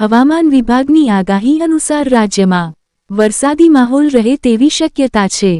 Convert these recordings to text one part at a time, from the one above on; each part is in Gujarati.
હવામાન વિભાગની આગાહી અનુસાર રાજ્યમાં વરસાદી માહોલ રહે તેવી શક્યતા છે.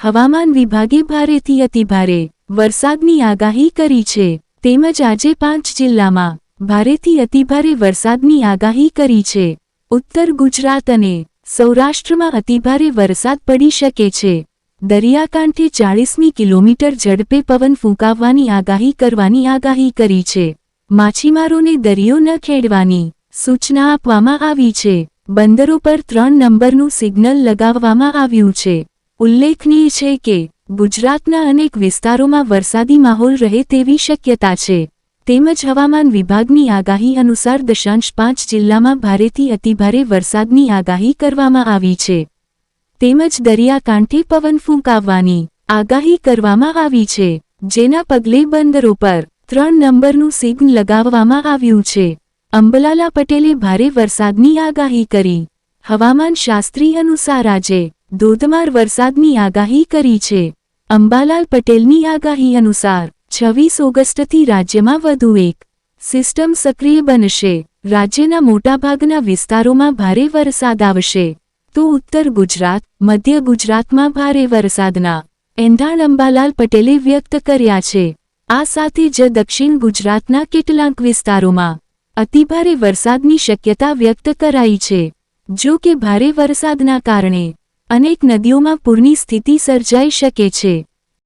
હવામાન વિભાગે ભારેથી અતિભારે વરસાદની આગાહી કરી છે. તેમજ આજે પાંચ જિલ્લામાં ભારેથી અતિભારે વરસાદની આગાહી કરી છે. ઉત્તર ગુજરાત અને સૌરાષ્ટ્રમાં અતિભારે વરસાદ પડી શકે છે. દરિયાકાંઠે ચાળીસમી કિલોમીટર ઝડપે પવન ફૂંકાવવાની આગાહી કરવાની આગાહી કરી છે. માછીમારોને દરિયો ન ખેડવાની સૂચના આપવામાં આવી છે. બંદરો પર ત્રણ નંબરનું સિગ્નલ લગાવવામાં આવ્યું છે. ઉલ્લેખનીય છે કે, ગુજરાતના અનેક વિસ્તારોમાં વરસાદી માહોલ રહે તેવી શક્યતા છે. તેમજ હવામાન વિભાગની આગાહી અનુસાર દશાંશ પાંચ જિલ્લામાં ભારેથી અતિભારે વરસાદની આગાહી કરવામાં આવી છે. તેમજ દરિયાકાંઠે પવન ફૂંકાવવાની આગાહી કરવામાં આવી છે. જેના પગલે બંદરો પર ત્રણ નંબરનું સિગ્ન લગાવવામાં આવ્યું છે. અંબલાલા પટેલે ભારે વરસાદની આગાહી કરી. હવામાન શાસ્ત્રી અનુસાર આજે ધોધમાર વરસાદની આગાહી કરી છે. અંબાલાલ પટેલની આગાહી અનુસાર છવ્વીસ ઓગસ્ટથી રાજ્યમાં વધુ એક સિસ્ટમ સક્રિય બનશે. રાજ્યના મોટાભાગના વિસ્તારોમાં ભારે વરસાદ આવશે. તો ઉત્તર ગુજરાત, મધ્ય ગુજરાતમાં ભારે વરસાદના એંધાણ અંબાલાલ પટેલે વ્યક્ત કર્યા છે. આ સાથે જ દક્ષિણ ગુજરાતના કેટલાંક વિસ્તારોમાં અતિભારે વરસાદની શક્યતા વ્યક્ત કરાઈ છે. જો કે ભારે વરસાદના કારણે અનેક નદીઓમાં પૂરની સ્થિતિ સર્જાઈ શકે છે.